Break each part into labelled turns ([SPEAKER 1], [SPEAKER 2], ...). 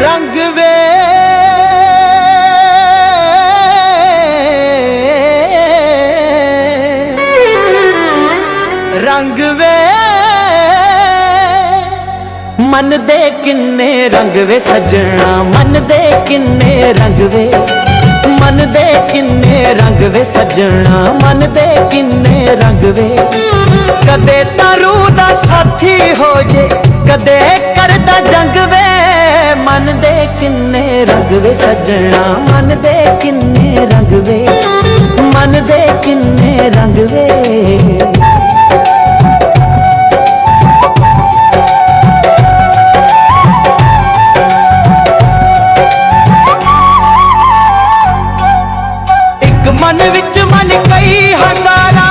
[SPEAKER 1] ਰੰਗ ਵੇ। ਰੰਗ ਵੇ। ਮਨ ਦੇ ਕਿੰਨੇ ਰੰਗ ਵੇ ਸਜਣਾ, ਮਨ ਦੇ ਕਿੰਨੇ ਰੰਗ ਵੇ। ਮਨ ਦੇ ਕਿੰਨੇ ਰੰਗ ਵੇ ਸਜਣਾ, ਮਨ ਦੇ ਕਿੰਨੇ ਰੰਗ ਵੇ। ਕਦੇ ਤਾਂ ਦਾ ਸਾਥੀ ਹੋ ਜੇ, ਕਦੇ ਕਰਦਾ ਜੰਗ ਵੇ। ਕਿੰਨੇ ਰੰਗ ਵੇ ਸਜਣਾ, ਮਨ ਦੇ ਕਿੰਨੇ ਰੰਗ ਵੇ, ਮਨ ਦੇ ਕਿੰਨੇ ਰੰਗ ਵੇ। ਇੱਕ ਮਨ ਵਿੱਚ ਮਨ ਕਈ ਹਜ਼ਾਰਾਂ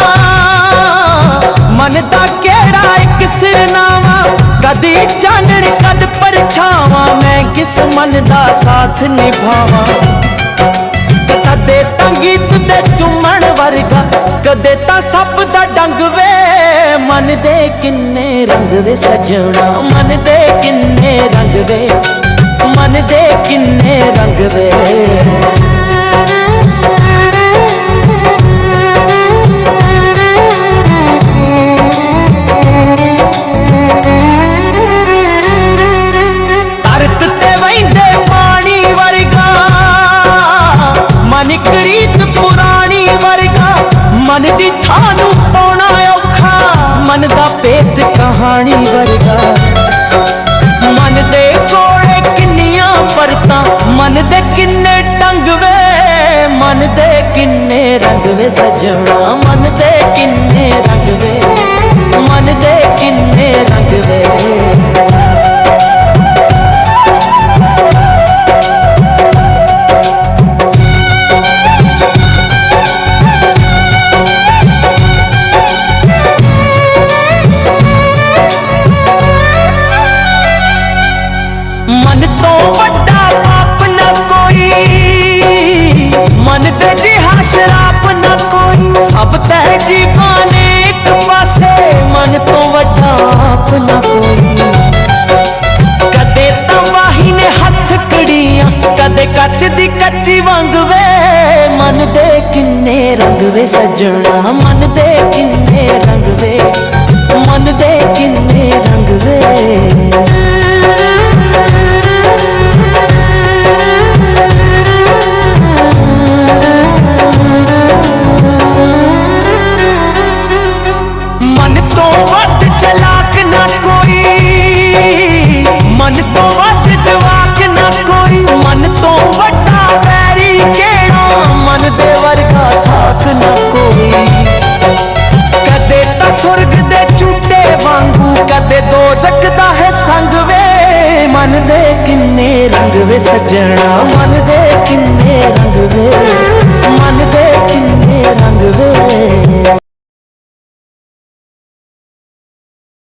[SPEAKER 1] ਮਨ ਦਾ ਕਿਹੜਾ ਇੱਕ ਸਿਰਨਾਵਾ ਕਦੀ ਚਾਨਣ ਕਿਸ ਮਨ ਦਾ ਸਾਥ ਨਿਭਾਵਾਂ? ਕਦੇ ਤਾਂ ਗੀਤ ਦੇ ਚੁੰਮਣ ਵਰਗਾ, ਕਦੇ ਤਾਂ ਸੱਪ ਦਾ ਡੰਗ ਵੇ। ਮਨ ਦੇ ਕਿੰਨੇ ਰੰਗ ਵੇ ਸਜਣਾ, ਮਨ ਦੇ ਕਿੰਨੇ ਰੰਗ ਵੇ। ਮਨ ਦੇ ਕਿੰਨੇ ਰੰਗ ਵੇ। ਮਨ ਦੀ ਥਾਂ ਨੂੰ ਪਾਉਣਾ ਔਖਾ? ਮਨ ਦਾ ਭੇਤ ਕਹਾਣੀ ਵਰਗਾ। ਮਨ ਦੇ ਕੋਲੇ ਕਿੰਨੀਆਂ ਪਰਤਾਂ, ਮਨ ਦੇ ਕਿੰਨੇ ਟੰਗ ਵੇ, ਮਨ ਦੇ ਕਿੰਨੇ ਰੰਗ ਵੇ ਸਜਣਾ, ਮਨ ਦੇ ਵੱਡਾ ਪਾਪ ਨਾ ਕੋਈ। ਮਨ ਦੇ ਜਿਹਾ ਸ਼ਰਾਪ ਨਾ ਕੋਈ। ਸਭ ਤਹਿ ਜੀਵਾਨੇ ਇੱਕ ਪਾਸੇ। ਮਨ ਤੋਂ ਵੱਡਾ ਆਪ ਨਾ ਕੋਈ। ਕਦੇ ਤਾਂ ਵਾਹੀ ਨੇ ਹੱਥ ਕੜੀਆਂ ਕਦੇ ਕੱਚ ਦੀ ਕੱਚੀ ਵਾਂਗ ਵੇ। ਮਨ ਦੇ ਕਿੰਨੇ ਰੰਗ ਵੇ, ਸਜਣਾ। ਮਨ ਦੇ ਕਿੰਨੇ ਰੰਗ ਵੇ। ਕਦੇ ਦੋਜ਼ਖ ਹੈ ਸੰਗ ਵੇ। ਮਨ ਦੇ ਕਿੰਨੇ ਰੰਗ ਵੇ, ਸੱਜਣਾ, ਮਨ ਦੇ ਕਿੰਨੇ ਰੰਗ ਵੇ।